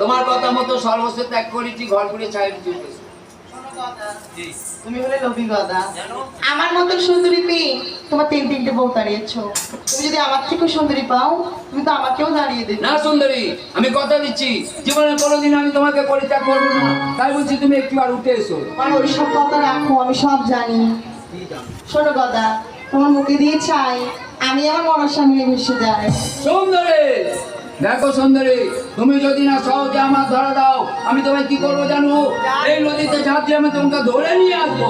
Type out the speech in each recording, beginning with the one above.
তোমার কথা মতো সর্বস্ব ত্যাগ করেছি ঘর করে চলেছি তুমি হলে অভিজ্ঞতা আমার মতন সুন্দরী পেয়ে তোমার তিন তিনটে বউ দাঁড়িয়েছো। তুমি যদি আমার থেকেও সুন্দরী পাও তুমি তো আমাকেও দাঁড়িয়ে দেবে। না সুন্দরী আমি কথা দিচ্ছি। জীবনে কোনোদিন আমি তোমাকে পরিত্যাগ করব না। তাই বলছি তুমি একটু আর উঠে এসো। আমার ওইসব কথা রাখো আমি সব জানি। শোনো কথা তোমার মুখে দিয়ে চাই আমি আমার মনের সামনে ভেসে যাই। সুন্দরী! দেখো সুন্দরী তুমি যদি না সহজে আমার ধরা দাও আমি তোমায় কি করব জানো? এই নদীতে ঝাঁপ দিয়ে আমি তোমাকে ধরে নিয়ে আসব।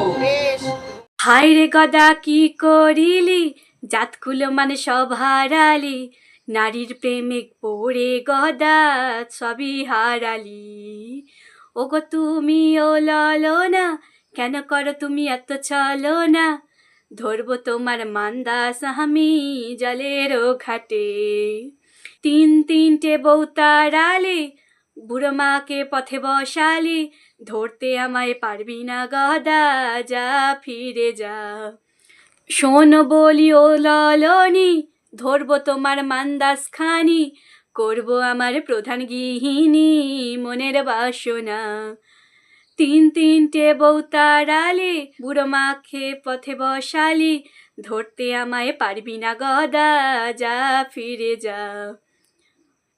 হায় রে গদা কি করিলি? জাতকুলো মানে সব হারালি। নারীর প্রেমে পড়ে গদা সবই হারালি। ওগো তুমি ও ললো না কেন করো তুমি এত চলো না ধরবো তোমার মান্দাস আমি জলের ঘাটে। তিন তিনটে বউ তারালে বুড়ো মাকে পথে বসালি, ধরতে আমায় পারবি না গদা, যা ফিরে যা। শোন বলি ও ললনি, ধরবো তোমার মান্দাস খানি করব আমার প্রধান গৃহিণী মনের বাসনা। তিন তিনটে বউ তারালে বুড়ো মাখে পথে বসালি, ধরতে আমায় পারবি না গদা, যা ফিরে যা।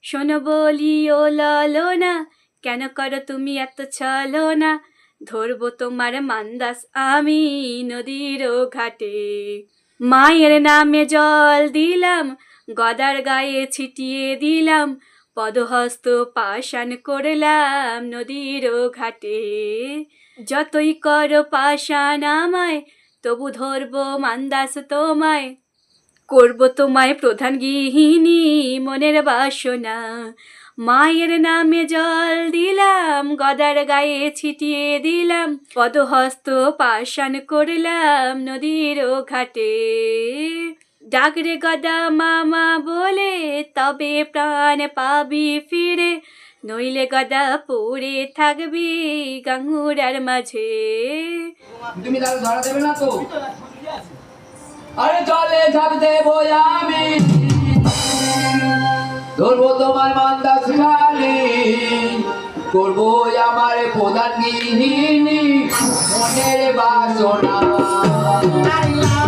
শোনো বলি ও ললো না কেন করো তুমি এত চলো না ধরবো তোমার মান্দাস আমি নদীর ঘাটে। মায়ের নামে জল দিলাম, গদার গায়ে ছিটিয়ে দিলাম, পদহস্ত পাষাণ করলাম নদীর ঘাটে। যতই করো পাষাণ আমায়, তবু ধরবো মান্দাস তোমায় করব তোমায় প্রধান গৃহিণী মনের বাসনা। মায়ের নামে জল দিলাম, গদার গায়ে ছিটিয়ে দিলাম, পদহস্ত পাষাণ করলাম নদীর ঘাটে। ডাকরে গদা মামা বলে, তবে প্রাণ পাবি ফিরে। নইলে গদা পড়ে থাকবি গাঙ্গুরার মাঝে। তুমি ধরা দেবে না তো? আরে জলে ঝাঁপ দেবো আমি। ধরবো তোমার মান্দাস খালি করব আমার প্রধান গৃহিণী। মনের বাসনা। আল্লাহ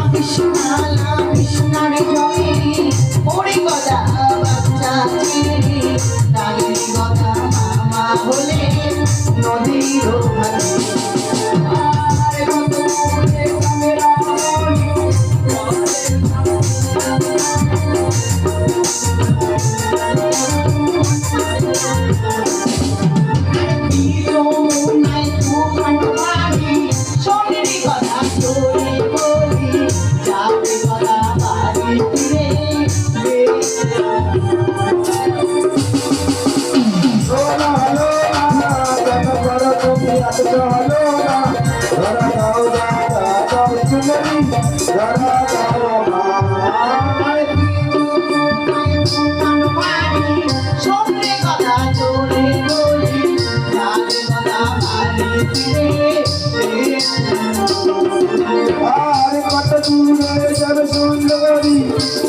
আর কত দূরে যাবে সুন্দরী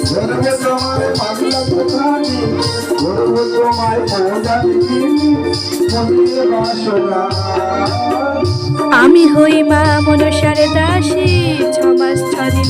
ধরবে তোমার পাগলা বাসনা আমি হই মা মনসার দাসী, ছমাস ছদিন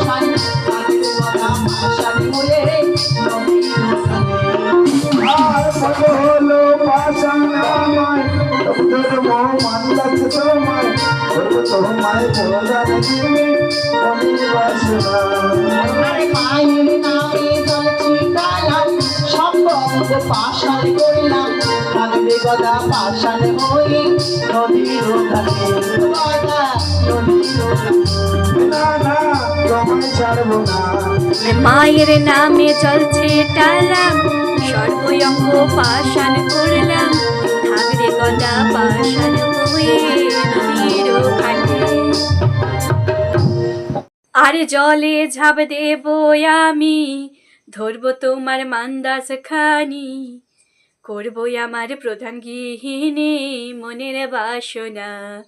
তোর তোমায় তোমায় বাসনা। নামে গদা নদীর গদা নদীর না না তোমায় ছাড়বো না। মায়ের নামে চলছে টালাম সর্বয়ঙ্গ পাশান করলাম। ঘাটে আরে জলে ঝাঁপ দেব আমি, ধরবো তোমার মান্দাস খানি করব আমার প্রধান গৃহিণী মনের বাসনা।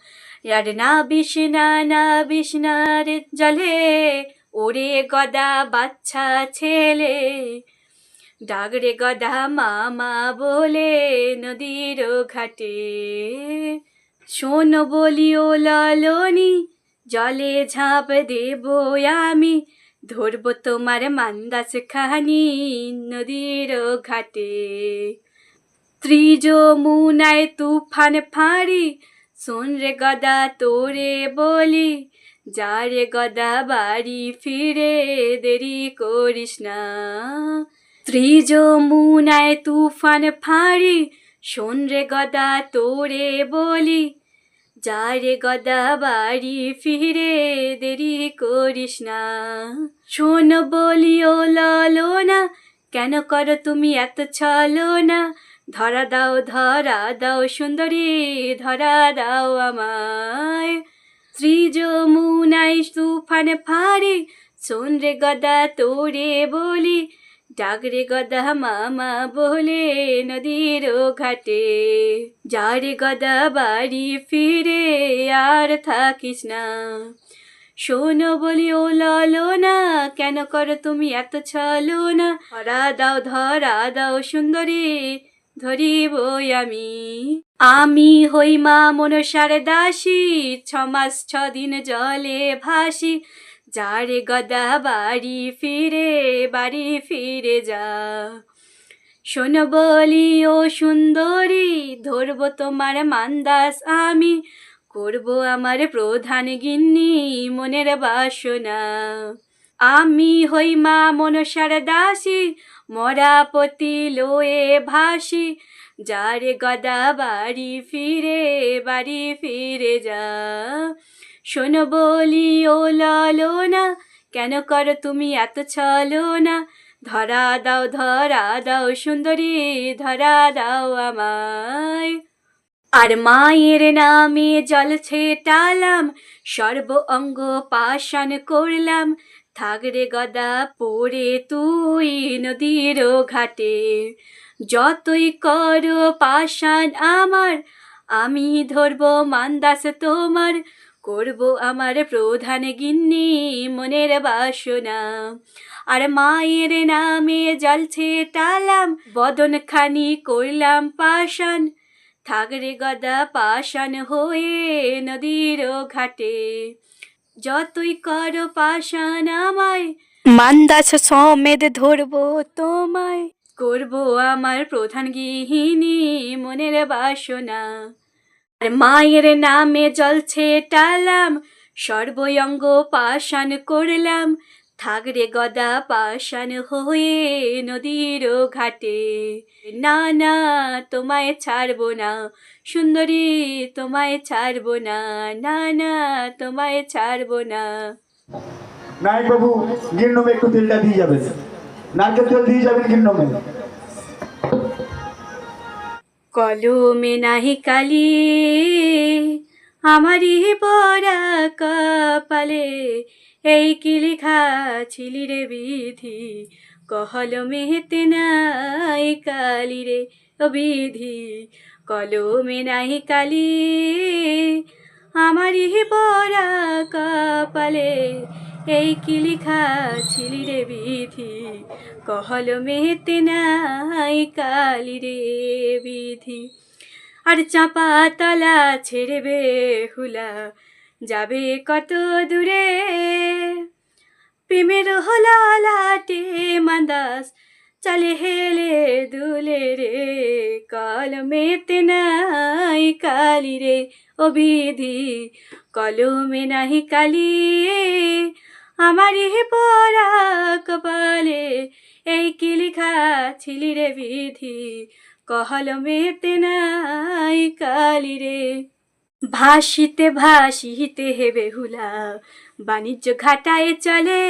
আর না বিষ্ণা, না বিষ্ণার জলে ওরে গদা বাচ্চা ছেলে ডাগরে গদা মামা বলে নদীর ঘাটে। শোন বলিও লালনি, জলে ঝাঁপ দেব আমি। ধরবো তোমার মান্দাস খানি নদীর ঘাটে। ত্রিজ মুনায় তুফান ফাঁড়ি, শোন রে গদা তোরে বলি, যা রে গদা বাড়ি ফিরে দেরি করিস না। ত্রিজ মুনায় তুফান ফাঁড়ি, শোন রে গদা তোরে বলি, যা রে গদা বাড়ি ফিরে দেরি করিস না। শোন বলিও লালো না, কেন করো তুমি এত ছলো না, ধরা দাও ধরা দাও, সুন্দরী, ধরা দাও আমায়। ত্রিজ মুনাই তুফান ফাড়ি, শোন রে গদা তোরে বলি ডাগরে গদা মামা বলে নদীর ঘাটে। যারে গদা বাড়ি ফিরে আর থাকিস না। শোনো বলি ও ললো না কেন করো তুমি এত ছলো না ধরা দাও ধরা দাও, সুন্দরী, ধরিব আমি। আমি হই মা মনসার দাসী, ছমাস ছদিন জলে ভাসি। যারে গদা বাড়ি ফিরে বাড়ি ফিরে যা। শোন বলি, ও সুন্দরী, ধরব তোমার মান্দাস আমি, করব আমার প্রধান গিন্নি মনের বাসনা। আমি হই মা মনসার দাসী, মরাপতি লোয়ে ভাসি, যারে গদা বাড়ি ফিরে বাড়ি ফিরে যা। শোনো বলি ও লালো না কেন করো তুমি এত ছলো না ধরা দাও ধরা দাও সুন্দরী, ধরা দাও আমায়। আর মায়ের নামে জল ছেটালাম, সর্ব অঙ্গ পাশান করলাম। থাগরে গদা, পড়ে তুই নদীর ঘাটে। যতই করো পাশান আমার, আমি ধরবো মান্দাস তোমার। করব আমার প্রধান গিন্নি মনের বাসনা। আর মায়ের নামে জল ছেটালাম বদন খানি করলাম পাশান থাগরে গদা পাশান হয়ে নদীর ঘাটে। যতই কর পাশান আমায় মান্দাস সমেত ধরবো তোমায়। করব আমার প্রধান গৃহিণী মনের বাসনা। মায়ের নামে জল ছেটালাম সর্বয়ঙ্গ পাশান করলাম। থাগরে গদা পাশান হয়ে নদীর ঘাটে। না না, তোমায় ছাড়বো না। সুন্দরী, তোমায় ছাড়বো না। না না, তোমায় ছাড়বো না। নায়ক বাবু গির্নমে একটু তেলটা দিয়ে যাবেন। নারকেল তেল দিয়ে যাবেন গির্নমে কলমে নাহি কালি, আমারই পরা কপালে। এই কি লিখা ছিলি রে বিধি কহলমেতে নাই কালি রে বিধি কলমে নাহি কালি আমারই পরা কপালে, এই কি লিখা ছিলি রে বিধি? কহলমেতে নাই কালি রে বিধি। আর চাপা তলা ছেড়বে হুলা, যাবে কত দূরে? প্রেমের হলা লাটে মান্দাস চলে হেলে দুলে রে কলমেতে নাই কালি রে ও বিধি কলমে নাহি কালি আমারই পরা কপালে এই কি লিখা ছিলি রে বিধি কহলমেতে নাই কালি রে ভাসিতে ভাসিতে হে বেহুলা বাণিজ্য ঘাটায় চলে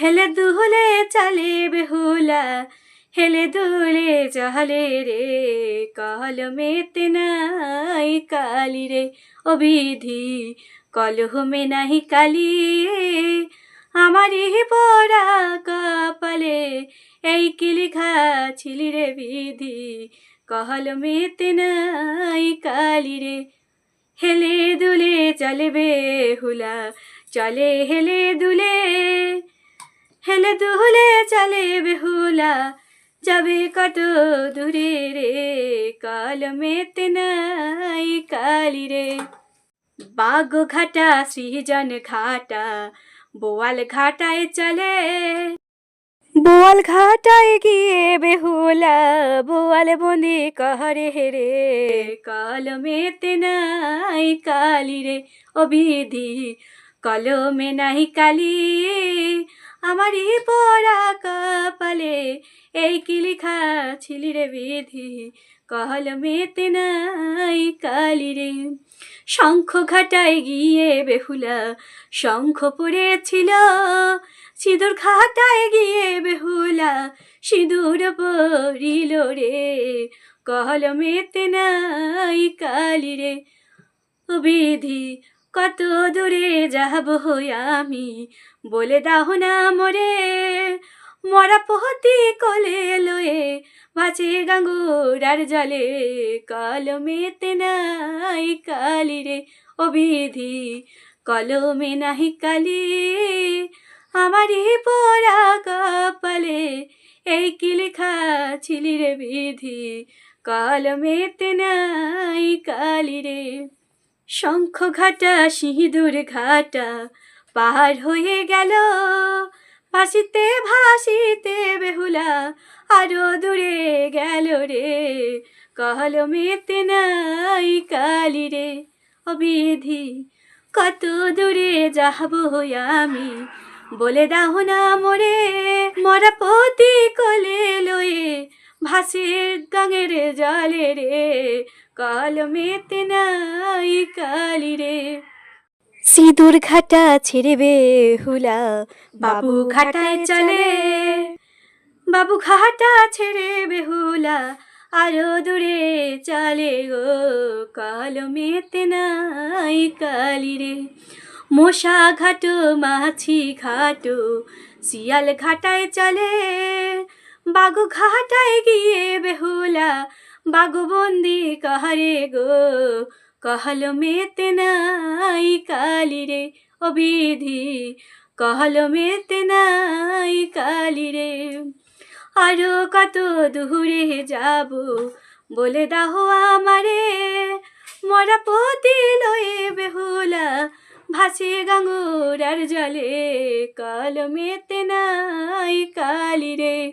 হেলে দুহলে চলে বেহুলা, হেলে দুলে চলে রে কলমেতে নাই কালি রে, অবিধি কলহমে নাহি কালি আমারই পড়া কপালে এই কি লেখা ছিলি রে বিধি কহলমেতে নাই কালি রে। হেলে দুলে চলে বেহুলা, চলে হেলে দুলে হেলে দুলে চলে বেহুলা, যাবে কত দূরে রে? কলমেতে নাই কালি রে। বাগ ঘাটা, সৃজন ঘাটা, বোয়াল ঘাটায় চলে। বোয়াল ঘাটায় গিয়ে বেহুলা, বোয়াল বন্দি কহরে হেরে। কলমেতে নাই কালি রে, অবিধি, কলমে নাই কালি। আমারই পড়া কপালে, এই কি লিখা ছিলি রে বিধি? কলমেতে নাই কালি রে। শঙ্খ ঘাটায় গিয়ে বেহুলা, শঙ্খ পড়েছিল, সিঁদুর ঘাটায় গিয়ে বেহুলা, সিঁদুর পড়িল রে। কলমেতে নাই কালি রে। বিধি কত দূরে যাব আমি? বলে দাও না মরে। মরা পহতি কলে লয়ে ভাসে গাঙ্গুরার জলে। কলমেতে নাই কালি রে ও বিধি কলমে নাহি কালি। আমারই পড়া কপালে এই কি লেখা ছিলি রে বিধি? কলমেতে নাই কালি রে। শঙ্খ ঘাটা সিঁদুর ঘাটা, পাহাড় হয়ে গেল। ভাসিতে ভাসিতে বেহুলা আরও দূরে গেল রে। কলমেতে নাই কালি রে। অবিধি, কত দূরে যাব আমি? বলে দাও না মোরে, মরা পতি কলে লয়ে ভাসে গাঙের জলে রে। কলমেতে নাই কালি রে সিঁদুর ঘাটা ছেড়ে বেহুলা বাবু ঘাটায় চলে। বাবু ঘাটা ছেড়ে বেহুলা আরও দূরে চলে গো কলমেতে নাই কালি রে মশা ঘাটো মাছি ঘাটো শিয়াল ঘাটায় চলে। বাগু ঘাটায় গিয়ে বেহুলা বাগবন্দি কাহারে গো? কহল মেতে নাই কালি রে অবিধি। কহল মেতে নাই কালি রে। আরও কত দূরে যাব বলে দাহ আমারে। মরা পতি লয়ে বেহুলা ভাসে গাঙ্গুরার জলে। কলমেতে নাই কালি রে।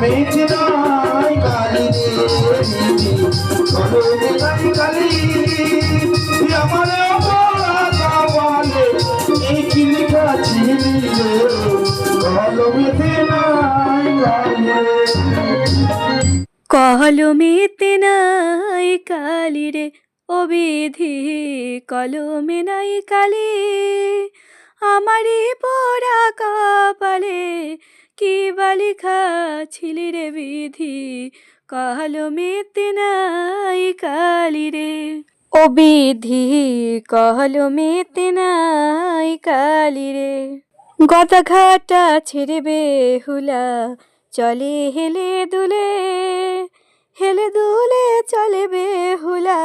মেঘ নাই কালি রে। আমার কলমেতে নাই কালি রে। ও বিধি কলমে নাই কালি। আমারই পড়া কপালে কি বালিখা ছিলি রে বিধি? কলমেতে নাই কালি রে। ও বিধি কলমেতে নাই কালি রে। গদা ঘাটা ছেড়ে বেহুলা, চলে হেলে দুলে। হেলে দুলে, চলে বেহুলা,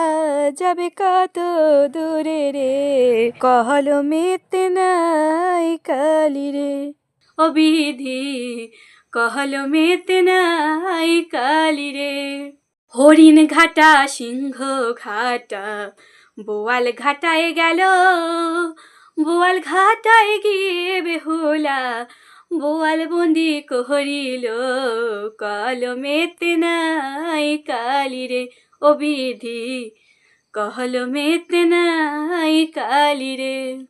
যাবে কত দূরে রে। কহলমেতে নাই কালি রে। ও বিধি কহলমেতে নাই কালি রে। হরিণ ঘাটা, সিংহ ঘাটা, বোয়াল ঘাটায় গেল। বোয়াল ঘাটায় গিয়ে বেহুলা, বোয়াল বন্দি কহরিল কলমেতে নাই কালি রে, অবিধি। বিধি কহলমেতে নাই কালি রে।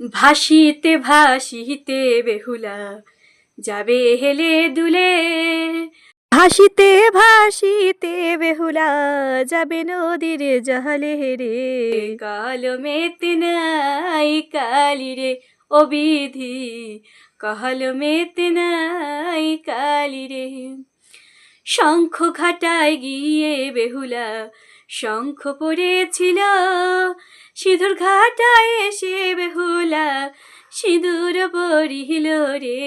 ভাসিতে ভাসিতে বেহুলা যাবে হেলে দুলে। ভাসিতে ভাসিতে বেহুলা যাবে নদীর জহলে রে কালমেতে নাই কালি রে ও বিধি কহলমেতে নাই কালি রে। শঙ্খ ঘাটায় গিয়ে বেহুলা শঙ্খ পড়েছিল, সিঁদুর ঘাটায় এসে বেহুলা সিঁদুর পড়িল রে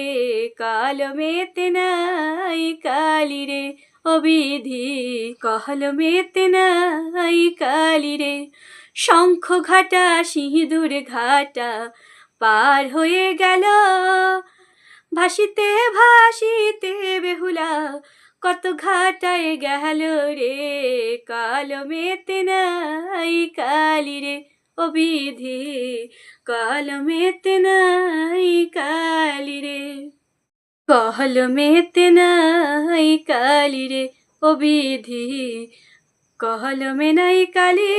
কালমেতে নাই কালি রে, অবিধি কহলমেতে নাই কালি রে। শঙ্খ ঘাটা, সিঁদুর ঘাটা পার হয়ে গেল, ভাসিতে ভাসিতে কত ঘাটায় গেল রে কালমেতে নাই কালি রে অবিধি বিধি কালমেতে নাই কালি রে কহলমেতে নাই কালি রে অবিধি বিধি কহলমে নাই কালি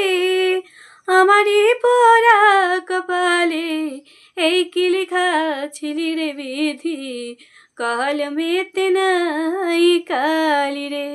আমারই পরা কপালে, এই কি লেখা ছিলি রে বিধি কলমেতে নাই কালি রে